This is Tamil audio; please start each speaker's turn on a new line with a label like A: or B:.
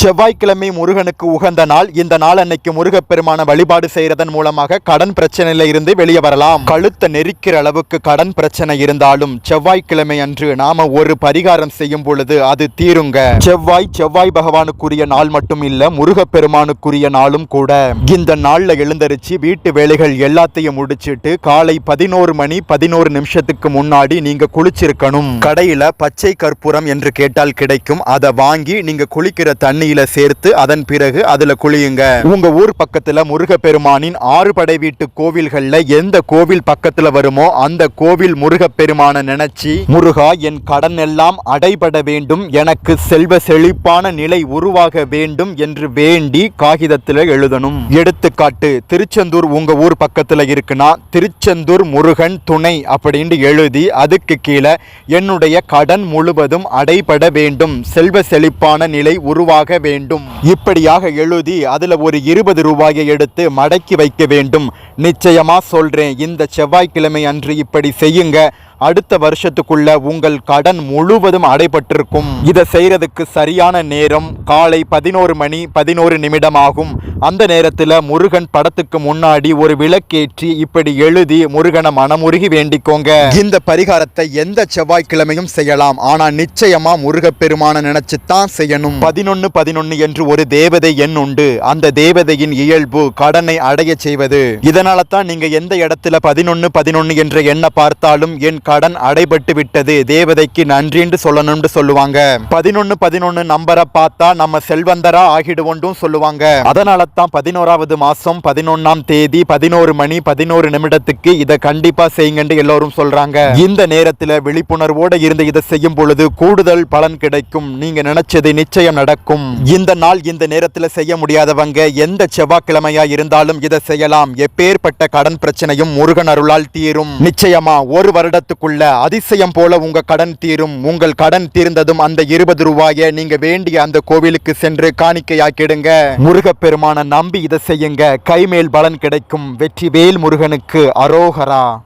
A: செவ்வாய்க்கிழமை முருகனுக்கு உகந்த நாள். இந்த நாள் அன்னைக்கு முருகப்பெருமான வழிபாடு செய்யறதன் மூலமாக கடன் பிரச்சனையில இருந்து வெளியே வரலாம். கழுத்தை நெரிக்கிற அளவுக்கு கடன் பிரச்சனை இருந்தாலும் செவ்வாய்க்கிழமை அன்று நாம ஒரு பரிகாரம் செய்யும் பொழுது அது தீருங்க. செவ்வாய் செவ்வாய் பகவானுக்குரிய நாள் மட்டும் இல்ல முருகப்பெருமானுக்குரிய நாளும் கூட. இந்த நாள்ல எழுந்தரிச்சு வீட்டு வேலைகள் எல்லாத்தையும் முடிச்சிட்டு காலை பதினோரு மணி பதினோரு நிமிஷத்துக்கு முன்னாடி நீங்க குளிச்சிருக்கணும். கடையில பச்சை கற்பூரம் என்று கேட்டால் கிடைக்கும். அதை வாங்கி நீங்க குளிக்கிற தண்ணி தண்ணியில சேர்த்து அதன் பிறகு அதுல குளியுங்க. உங்க ஊர் பக்கத்துல முருகப்பெருமானின் ஆறு படை வீட்டு கோவில்கள்ல எந்த கோவில் பக்கத்துல வருமோ அந்த கோவில் முருகப்பெருமான நினைச்சு முருகா என் கடன் எல்லாம் அடைபட வேண்டும். எனக்கு செல்வ செழிப்பான நிலை உருவாக வேண்டும் என்று வேண்டி காகிதத்துல எழுதணும். எடுத்துக்காட்டு திருச்செந்தூர் உங்க ஊர் பக்கத்துல இருக்குன்னா திருச்செந்தூர் முருகன் துணை அப்படின்னு எழுதி அதுக்கு கீழே என்னுடைய கடன் முழுவதும் அடைபட வேண்டும். செல்வ செழிப்பான நிலை உருவாக வேண்டும். இப்படியாக எழுதி அதுல ஒரு இருபது ரூபாயை எடுத்து மடக்கி வைக்க வேண்டும். நிச்சயமா சொல்றேன் இந்த செவ்வாய்க்கிழமை அன்று இப்படி செய்யுங்க. அடுத்த வருஷத்துக்குள்ள உங்கள் கடன் முழுவதும் அடைபட்டிருக்கும். இதை செய்யறதுக்கு சரியான நேரம் காலை பதினோரு மணி பதினோரு நிமிடம் ஆகும் அந்த நேரத்தில் முருகன் படத்துக்கு முன்னாடி ஒரு விளக்கேற்றி இப்படி எழுதி முருகனை மனமுருகி வேண்டிக்கோங்க. இந்த பரிகாரத்தை எந்த செவ்வாய்க்கிழமையும் செய்யலாம். ஆனா நிச்சயமா முருகப்பெருமான நினைச்சு தான் செய்யணும். பதினொன்னு பதினொன்னு என்று ஒரு தேவதை எண் உண்டு. அந்த தேவதையின் இயல்பு கடனை அடைய செய்வது. இதனால தான் நீங்க எந்த இடத்துல பதினொன்னு பதினொன்னு என்ற எண்ணை பார்த்தாலும் என் கடன் அடைபட்டு விட்டது. தேவதைக்கு நன்றின்னு சொல்லணும்னு சொல்லுவாங்க. பதினொன்னு பதினொன்னு நம்பரை பார்த்தா நம்ம செல்வந்தரா ஆகிடுவோண்டும் சொல்லுவாங்க. அதனால தான் பதினோராவது மாசம் பதினொன்னாம் தேதி பதினோரு மணி பதினோரு நிமிடத்துக்கு இதை கண்டிப்பா செய்யுங்கன்னு எல்லோரும் சொல்றாங்க. இந்த நேரத்துல விழிப்புணர்வோட இருந்து இதை செய்யும் பொழுது கூடுதல் பலன் கிடைக்கும். நீங்க நினைச்சது நிச்சயம் நடக்கும். இந்த நாள் இந்த நேரத்துல செய்ய முடியாதவங்க எந்த செவ்வாய்க்கிழமையா இருந்தாலும் இதை செய்யலாம். எப்பேற்பட்ட கடன் பிரச்சனையும் முருகன் அருளால் தீரும். நிச்சயமா ஒரு வருடத்துக்கு வருடத்துக்குள்ள அதிசயம் போல உங்க கடன் தீரும். உங்கள் கடன் தீர்ந்ததும் அந்த இருபது ரூபாயை நீங்க வேண்டிய அந்த கோவிலுக்கு சென்று காணிக்கையாக்கிடுங்க. முருகப்பெருமான நம்பி இதை செய்யுங்க. கைமேல் பலன் கிடைக்கும். வெற்றி வேல் முருகனுக்கு அரோகரா.